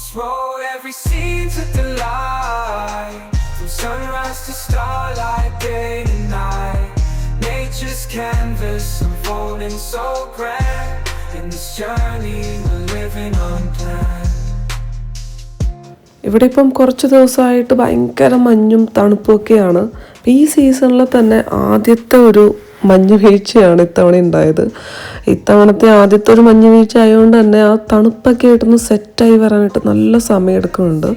this every scene to delight. From sunrise to starlight, day and night. Nature's canvas unfolding so grand. In this journey, we're living unplanned. ഇവിടെ ഇപ്പം കുറച്ച് ദിവസമായിട്ട് ഭയങ്കര മഞ്ഞും തണുപ്പൊക്കെയാണ് ഈ സീസണിൽ തന്നെ ആദ്യത്തെ ഒരു മഞ്ഞ് വീഴ്ചയാണ് ഇത്തവണ ഉണ്ടായത്. ഇത്തവണത്തെ ആദ്യത്തെ ഒരു മഞ്ഞ് വീഴ്ച ആയതുകൊണ്ട് തന്നെ ആ തണുപ്പൊക്കെ ആയിട്ടൊന്ന് സെറ്റായി വരാനായിട്ട് നല്ല സമയം എടുക്കുന്നുണ്ട്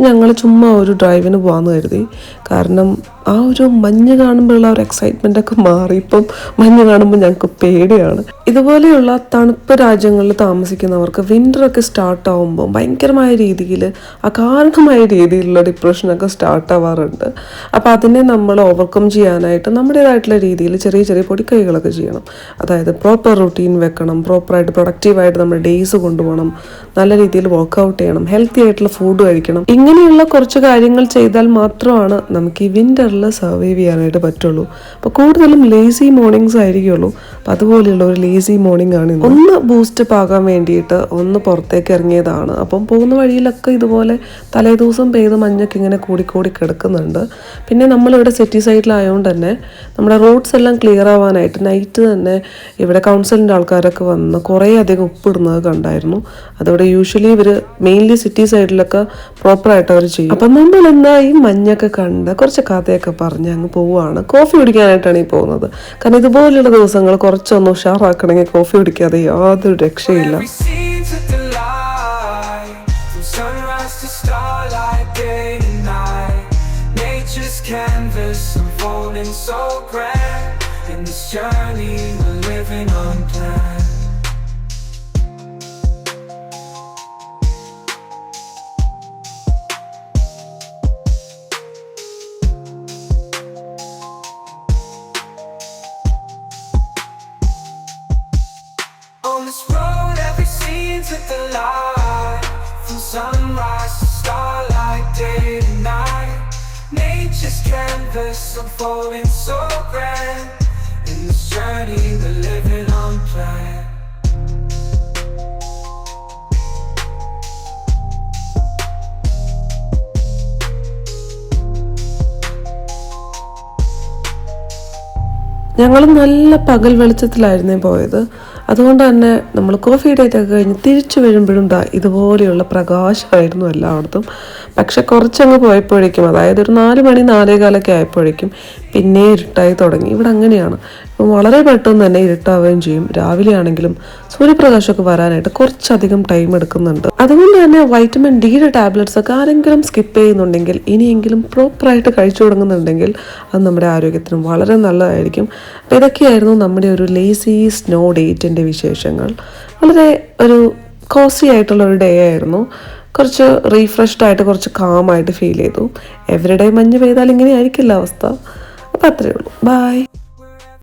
ഞങ്ങൾ ചുമ്മാ ഒരു ഡ്രൈവിന് പോകാമെന്ന് കരുതി. കാരണം ആ ഒരു മഞ്ഞ് കാണുമ്പോഴുള്ള ഒരു എക്സൈറ്റ്മെന്റ് ഒക്കെ മാറി. ഇപ്പം മഞ്ഞ് കാണുമ്പോൾ ഞങ്ങൾക്ക് പേടിയാണ്. ഇതുപോലെയുള്ള തണുപ്പ് രാജ്യങ്ങളിൽ താമസിക്കുന്നവർക്ക് വിന്റർ ഒക്കെ സ്റ്റാർട്ട് ആവുമ്പോൾ ഭയങ്കരമായ രീതിയിൽ അകാരണമായ രീതിയിലുള്ള ഡിപ്രഷനൊക്കെ സ്റ്റാർട്ട് ആവാറുണ്ട്. അപ്പോൾ അതിനെ നമ്മൾ ഓവർകം ചെയ്യാനായിട്ട് നമ്മുടേതായിട്ടുള്ള രീതിയിൽ ചെറിയ ചെറിയ പൊടിക്കൈകളൊക്കെ ചെയ്യണം. അതായത് പ്രോപ്പർ റുട്ടീൻ വെക്കണം പ്രോപ്പറായിട്ട് പ്രൊഡക്റ്റീവായിട്ട് നമ്മുടെ ഡേയ്സ് കൊണ്ടുപോകണം നല്ല രീതിയിൽ വർക്കൗട്ട് ചെയ്യണം ഹെൽത്തി ആയിട്ടുള്ള ഫുഡ് കഴിക്കണം. ഇങ്ങനെയുള്ള കുറച്ച് കാര്യങ്ങൾ ചെയ്താൽ മാത്രമാണ് നമുക്ക് ഈ വിന്ററിൽ സർവൈവ് ചെയ്യാനായിട്ട് പറ്റുള്ളൂ. അപ്പോൾ കൂടുതലും ലേസി മോർണിംഗ്സ് ആയിരിക്കുള്ളൂ. അപ്പം അതുപോലെയുള്ള ഒരു ലേസി മോർണിംഗ് ആണ്. ഒന്ന് ബൂസ്റ്റപ്പ് ആകാൻ വേണ്ടിയിട്ട് ഒന്ന് പുറത്തേക്ക് ഇറങ്ങിയതാണ്. അപ്പം പോകുന്ന വഴിയിലൊക്കെ ഇതുപോലെ തലേദിവസം പെയ്ത മഞ്ഞൊക്കെ ഇങ്ങനെ കൂടിക്കൂടി കിടക്കുന്നുണ്ട്. പിന്നെ നമ്മളിവിടെ സിറ്റി സൈഡിലായതുകൊണ്ട് തന്നെ നമ്മുടെ റോഡ്സ് എല്ലാം ക്ലിയർ ആവാനായിട്ട് നൈറ്റ് തന്നെ ഇവിടെ കൗൺസിലിന്റെ ആൾക്കാരൊക്കെ വന്ന് കുറേ അധികം ഉപ്പിടുന്നത് കണ്ടായിരുന്നു. അതോടെ യൂഷ്വലി ഇവർ മെയിൻലി സിറ്റി സൈഡിലൊക്കെ പ്രോപ്പറായിട്ട് അവർ ചെയ്യും. അപ്പം നമ്മൾ എന്നാ ഈ മഞ്ഞൊക്കെ കണ്ട് കുറച്ച് കഥയൊക്കെ പറഞ്ഞ് അങ്ങ് പോവാണ്. കോഫി കുടിക്കാനായിട്ടാണ് ഈ പോകുന്നത്. കാരണം ഇതുപോലെയുള്ള ദിവസങ്ങൾ കുറച്ചൊന്ന് ഉഷാറാക്കണമെങ്കിൽ കോഫി കുടിക്കാതെ യാതൊരു രക്ഷയില്ല. Unfolding so grand. In this journey, we're living on On a delight. From sunrise to starlight, day to night. Nature's canvas unfolding so grand. In this journey, we're living unplanned. ഞങ്ങൾ നല്ല പകൽ വെളിച്ചത്തിലായിരുന്നേ പോയത്. അതുകൊണ്ട് തന്നെ നമ്മൾ കോഫി ഡേറ്റ് ഒക്കെ കഴിഞ്ഞ് തിരിച്ചു വരുമ്പോഴും ദാ ഇതുപോലെയുള്ള പ്രകാശമായിരുന്നു എല്ലായിടത്തും. പക്ഷെ കുറച്ചങ്ങ് പോയപ്പോഴേക്കും അതായത് ഒരു നാല് മണി നാലേകാലൊക്കെ ആയപ്പോഴേക്കും പിന്നെ ഇരുട്ടായി തുടങ്ങി. ഇവിടെ അങ്ങനെയാണ്. ഇപ്പം വളരെ പെട്ടെന്ന് തന്നെ ഇരുട്ടാവുകയും ചെയ്യും. രാവിലെ ആണെങ്കിലും സൂര്യപ്രകാശമൊക്കെ വരാനായിട്ട് കുറച്ചധികം ടൈം എടുക്കുന്നുണ്ട്. അതുകൊണ്ട് തന്നെ വൈറ്റമിൻ ഡിയുടെ ടാബ്ലറ്റ്സ് ഒക്കെ ആരെങ്കിലും സ്കിപ്പ് ചെയ്യുന്നുണ്ടെങ്കിൽ ഇനിയെങ്കിലും പ്രോപ്പറായിട്ട് കഴിച്ചു തുടങ്ങുന്നുണ്ടെങ്കിൽ അത് നമ്മുടെ ആരോഗ്യത്തിനും വളരെ നല്ലതായിരിക്കും. അപ്പോൾ ഇതൊക്കെയായിരുന്നു നമ്മുടെ ഒരു ലേസി സ്നോ ഡേറ്റിന്റെ വിശേഷങ്ങൾ. വളരെ ഒരു കോസി ആയിട്ടുള്ള ഒരു ഡേ ആയിരുന്നു. കുറച്ച് റീഫ്രഷ്ഡ് ആയിട്ട് കുറച്ച് കാമായിട്ട് ഫീൽ ചെയ്തു. എവരിഡേ മഞ്ഞ് പെയ്താൽ ഇങ്ങനെ ആയിരിക്കില്ല അവസ്ഥ. അപ്പോൾ അത്രയേ ഉള്ളൂ. ബായ്